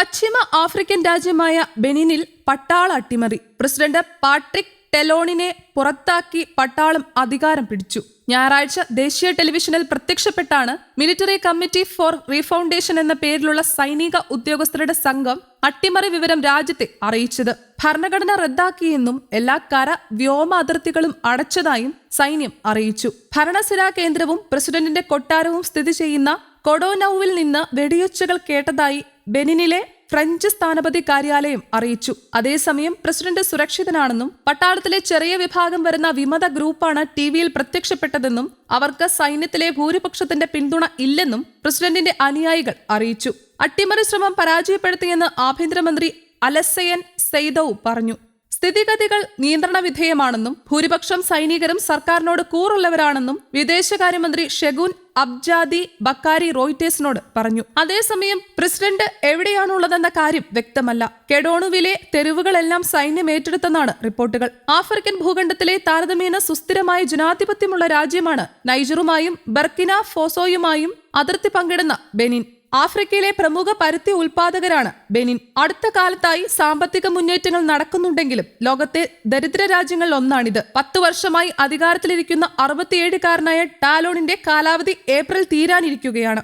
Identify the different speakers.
Speaker 1: പശ്ചിമ African രാജ്യമായ ബെനിനിൽ പട്ടാള അട്ടിമറി. പ്രസിഡന്റ് പാട്രിക് ടെലോണിനെ പുറത്താക്കി പട്ടാളം അധികാരം പിടിച്ചു. ഞായറാഴ്ച ദേശീയ ടെലിവിഷനിൽ പ്രത്യക്ഷപ്പെട്ടാണ് മിലിറ്ററി കമ്മിറ്റി ഫോർ റീഫൗണ്ടേഷൻ എന്ന പേരിലുള്ള സൈനിക ഉദ്യോഗസ്ഥരുടെ സംഘം അട്ടിമറി വിവരം രാജ്യത്തെ അറിയിച്ചത്. ഭരണഘടന റദ്ദാക്കിയെന്നും എല്ലാ കര വ്യോമ അതിർത്തികളും അടച്ചതായും സൈന്യം അറിയിച്ചു. ഭരണസിരാ കേന്ദ്രവും പ്രസിഡന്റിന്റെ കൊട്ടാരവും സ്ഥിതി ചെയ്യുന്ന കൊഡോനൌവിൽ നിന്ന് വെടിയൊച്ചകൾ കേട്ടതായി ബെനിനിലെ ഫ്രഞ്ച് സ്ഥാനപതി കാര്യാലയം അറിയിച്ചു. അതേസമയം പ്രസിഡന്റ് സുരക്ഷിതനാണെന്നും പട്ടാളത്തിലെ ചെറിയ വിഭാഗം വരുന്ന വിമത ഗ്രൂപ്പാണ് ടി വിയിൽ പ്രത്യക്ഷപ്പെട്ടതെന്നും അവർക്ക് സൈന്യത്തിലെ ഭൂരിപക്ഷത്തിന്റെ പിന്തുണ ഇല്ലെന്നും പ്രസിഡന്റിന്റെ അനുയായികൾ അറിയിച്ചു. അട്ടിമറി ശ്രമം പരാജയപ്പെടുത്തിയെന്ന് ആഭ്യന്തരമന്ത്രി അലസയൻ സെയ്തവ് പറഞ്ഞു. സ്ഥിതിഗതികൾ നിയന്ത്രണ വിധേയമാണെന്നും ഭൂരിപക്ഷം സൈനികരും സർക്കാരിനോട് കൂറുള്ളവരാണെന്നും വിദേശകാര്യമന്ത്രി ഷെഗുൻ അബ്ജാദി ബക്കാരി റോയിറ്റേഴ്സിനോട് പറഞ്ഞു. അതേസമയം പ്രസിഡന്റ് എവിടെയാണുള്ളതെന്ന കാര്യം വ്യക്തമല്ല. കെഡോണുവിലെ തെരുവുകളെല്ലാം സൈന്യം ഏറ്റെടുത്തെന്നാണ് റിപ്പോർട്ടുകൾ. ആഫ്രിക്കൻ ഭൂഖണ്ഡത്തിലെ താരതമ്യേന സുസ്ഥിരമായ ജനാധിപത്യമുള്ള രാജ്യമാണ് നൈജറുമായും ബർക്കിന ഫോസോയുമായും അതിർത്തി പങ്കിടുന്ന ബെനിൻ. ആഫ്രിക്കയിലെ പ്രമുഖ പരുത്തി ഉൽപാദകരാണ് ബെനിൻ. അടുത്ത കാലത്തായി സാമ്പത്തിക മുന്നേറ്റങ്ങൾ നടക്കുന്നുണ്ടെങ്കിലും ലോകത്തെ ദരിദ്ര രാജ്യങ്ങളിൽ ഒന്നാണിത്. പത്ത് വർഷമായി അധികാരത്തിലിരിക്കുന്ന അറുപത്തിയേഴുകാരനായ ടാലോണിന്റെ കാലാവധി ഏപ്രിൽ തീരാനിരിക്കുകയാണ്.